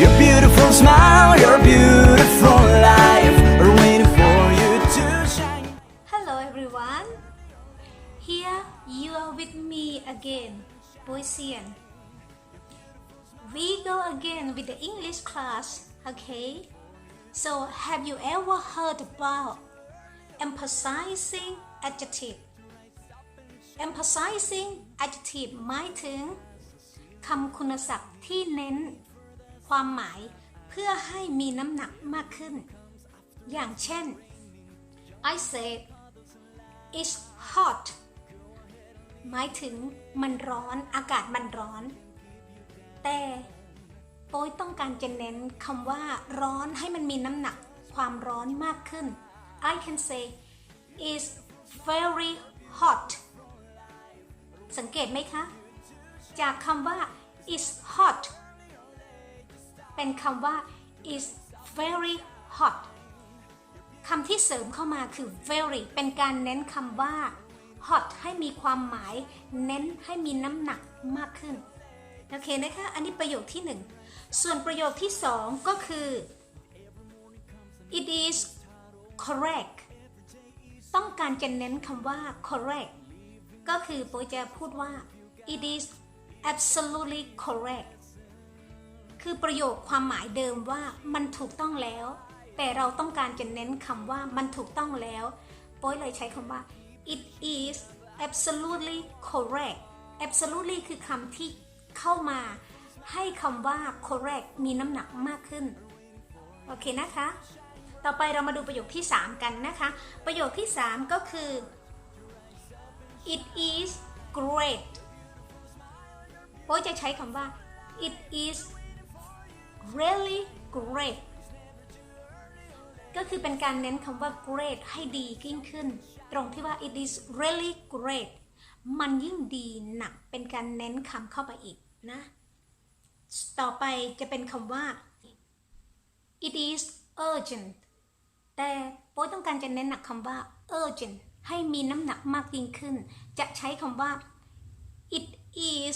Your beautiful smile, your beautiful life are waiting for you to shine. Hello everyone. Here you are with me again, Boysian. We go again with the English class, okay? So have you ever heard about emphasizing adjective? emphasizing adjective หมายถึงคำคุณศัพท์ที่เน้น ความหมายเพื่อให้มีน้ำหนักมากขึ้น อย่างเช่น I said it's hot หมายถึงมันร้อนอากาศมันร้อน แต่โป้ยต้องการจะเน้นคำว่าร้อนให้มันมีน้ำหนักความร้อนมากขึ้น I can say it's very hot สังเกตไหมคะ จากคำว่า is hot เป็นคำว่า is very hot คำที่เสริมเข้ามาคือ very เป็นการเน้นคำว่า hot ให้มีความหมาย เน้นให้มีน้ำหนักมากขึ้น โอเคนะคะ อันนี้ประโยคที่หนึ่งส่วนประโยคที่สองก็คือ it is correct ต้องการจะเน้นคำว่า correct ก็คือโปยจะพูดว่า it is absolutely correct คือประโยคความหมายเดิมว่ามันถูกต้องแล้ว แต่เราต้องการจะเน้นคำว่ามันถูกต้องแล้วโป้ยเลยใช้คำว่า it is absolutely correct absolutely คือคำที่เข้ามาให้คำว่า correct มีน้ำหนักมากขึ้น โอเคนะคะ ต่อไปเรามาดูประโยคที่ 3 กันนะคะ ประโยคที่ 3 ก็คือ it is great โป้ยจะใช้คำว่า it is really great ก็คือเป็นการเน้นคำว่า great ให้ดียิ่งขึ้น ตรงที่ว่า it is really great มันยิ่งดีหนักเป็นการเน้นคำเข้าไปอีกนะ ต่อไปจะเป็นคำว่า it is urgent แต่โป้ยต้องการจะเน้นหนักคำว่า urgent ให้มีน้ำหนักมากยิ่งขึ้น จะใช้คำว่า it is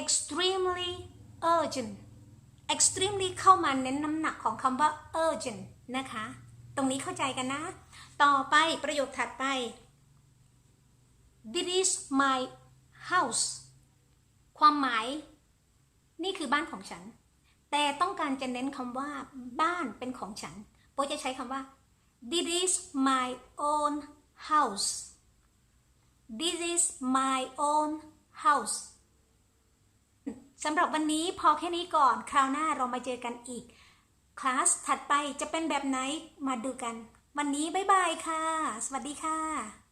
extremely urgent extremely เข้ามาเน้นน้ำหนักของคำว่า urgent นะคะ ตรงนี้เข้าใจกันนะ ต่อไปประโยคถัดไป this is my house ความหมาย นี่คือบ้านของฉัน แต่ต้องการจะเน้นคำว่า บ้านเป็นของฉันโปจะใช้คำว่า this is my own house this is my own house สำหรับวันนี้พอแค่นี้ก่อน คราวหน้าเรามาเจอกันอีก คลาสถัดไปจะเป็นแบบไหนมาดูกัน วันนี้บ๊ายบายค่ะ สวัสดีค่ะ